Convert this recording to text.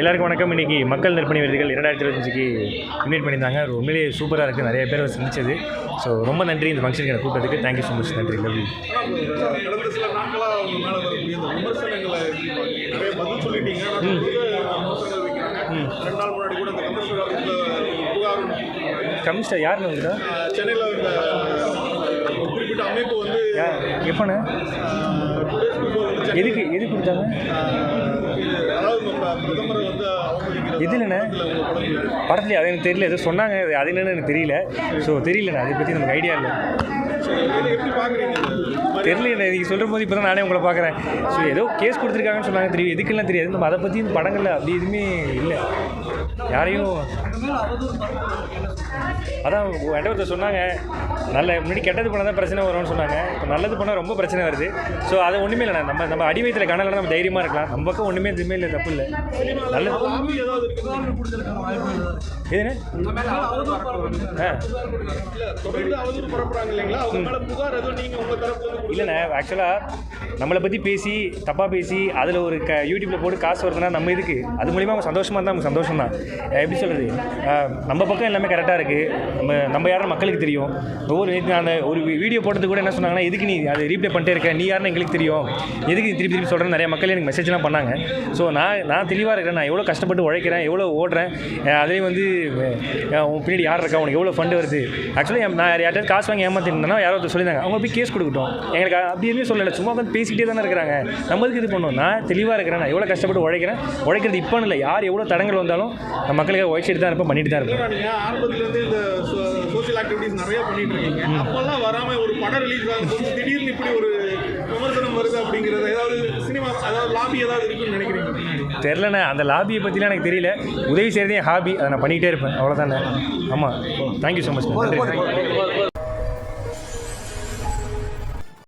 எல்லாருக்கும் வணக்கம். இன்னைக்கு மக்கள் நற்பணி விருதுகள் இரண்டாயிரத்தி இருபத்தஞ்சுக்கு இன்வைட் பண்ணியிருந்தாங்க. உண்மையிலேயே சூப்பராக இருக்குது நிறைய பேர் சந்திச்சது. ஸோ ரொம்ப நன்றி இந்த ஃபங்க்ஷனுக்கு எனக்கு கூப்பிட்டதுக்கு. தேங்க்யூ ஸோ மச் நன்றி. லவ் யூ கடந்த சில நாட்களாக அவங்க மேலே வரக்கூடிய இந்த விமர்சனங்களை எப்படி பார்க்குறீங்க? நிறைய பதில் சொல்லிட்டீங்க ஆனா விமர்சனங்கள் வைக்கிறாங்க ரெண்டு நாள் முன்னாடி கூட இந்த கமிஷனர் யாருன்னு வந்துட்டா சென்னையில் குறிப்பிட்ட அமைப்பு வந்து எப்போண்ணே? எதுக்கு எது கொடுத்தாங்க? இது எதுலண்ணே? படத்துல அது எனக்கு தெரியல. ஏதோ சொன்னாங்க அது அது என்னன்னு எனக்கு தெரியல. ஸோ தெரியலண்ணே அதை பற்றி நமக்கு ஐடியா இல்லை. தெரியல நீங்கள் சொல்கிற போது இப்போ தான் நானே உங்களை பார்க்குறேன். ஸோ ஏதோ கேஸ் கொடுத்துருக்காங்கன்னு சொன்னாங்க. தெரியும் எதுக்கெல்லாம் தெரியாது. நம்ம அதை பற்றி இந்த படங்களில் அப்படி எதுவுமே இல்லை. யாரையும் அதான் என்கிட்ட ஒருத்தர் சொன்னாங்க. நல்ல முன்னாடி கெட்டது பண்ணால் தான் பிரச்சனை வரும்னு சொன்னாங்க. இப்போ நல்லது பண்ணால் ரொம்ப பிரச்சனை வருது. ஸோ அது ஒன்றுமே இல்லை. நம்ம நம்ம அடி கணக்கில் நம்ம தைரியமாக இருக்கலாம். நம்ம பக்கம் ஒன்றுமே எதுவுமே இல்லை. தப்பு இல்லை. நல்லது லாபி எதுன்னு? ஆ. இல்லைண்ணே ஆக்சுவலாக நம்மளை பற்றி பேசி தப்பாக பேசி அதில் ஒரு க யூடியூப்பில் போட்டு காசு வருதுன்னா நம்ம இதுக்கு அது மூலிமா அவங்க சந்தோஷமாக இருந்தால் நமக்கு சந்தோஷம் தான் எப்படி சொல்கிறது நம்ம பக்கம் எல்லாமே கரெக்டாக இருக்குது நம்ம நம்ம யாரும் மக்களுக்கு தெரியும். ஒவ்வொரு அந்த ஒரு வீடியோ போட்டது கூட என்ன சொன்னாங்கன்னா எதுக்கு நீ அதை ரீப்ளே பண்ணிட்டே இருக்க? நீ யாருன்னு எங்களுக்கு தெரியும். எதுக்கு நீ திருப்பி திருப்பி சொல்கிறேன் நிறைய மக்கள் எனக்கு மெசேஜ்லாம் பண்ணாங்க. ஸோ நான் நான் தெளிவாக இருக்கிறேன். நான் எவ்வளோ கஷ்டப்பட்டு உழைக்கிறேன் எவ்வளோ ஓடுறேன் அதே அதுலேயும் வந்து உன் பின்னாடி யார் இருக்கா? உனக்கு எவ்வளோ ஃபண்டு வருது? ஆக்சுவலி நான் யார்ட்டாவது காசு வாங்கி ஏமாத்திருந்தேன்னா யாரோ ஒருத்தர் சொல்லியிருந்தாங்க. அவங்க போய் கேஸ் கொடுக்கட்டும். எங்களுக்கு அப்படி எதுவுமே சொல்லலை. சும்மா வந்து பேசி பேசிக்கிட்டே தானே இருக்கிறாங்க. நம்மளுக்கு இது பண்ணணும் நான் தெளிவாக இருக்கிறேன் நான். எவ்வளோ கஷ்டப்பட்டு உழைக்கிறேன்? உழைக்கிறது இப்போன்னு இல்லை. யார் எவ்வளோ தடங்கள் வந்தாலும் நான் மக்களுக்கு உழைச்சிட்டு தான் இருப்பேன் பண்ணிட்டு தான் இருப்பேன் இல்லைன்னா நீங்க ஆரம்பத்துல இருந்தே இந்த சோஷியல் ஆக்டிவிட்டிஸ் நிறைய பண்ணிட்டு இருக்கீங்க. அப்பெல்லாம் வராம ஒரு படம் ரிலீஸ் ஆகும்போது திடீர்னு இப்படி ஒரு விமர்சனம் வருது அப்படிங்கறது ஏதாவது சினிமா அதாவது லாபி ஏதாவது இருக்குன்னு நினைக்கிறீங்க தெரிலண்ணே அந்த லாபியை பற்றிலாம் எனக்கு தெரியல. உதவி செய்கிறதே ஹாபி அதை நான் பண்ணிக்கிட்டே இருப்பேன். அவ்வளோதானே ஆமாம் தேங்க்யூ ஸோ மச் நன்றி.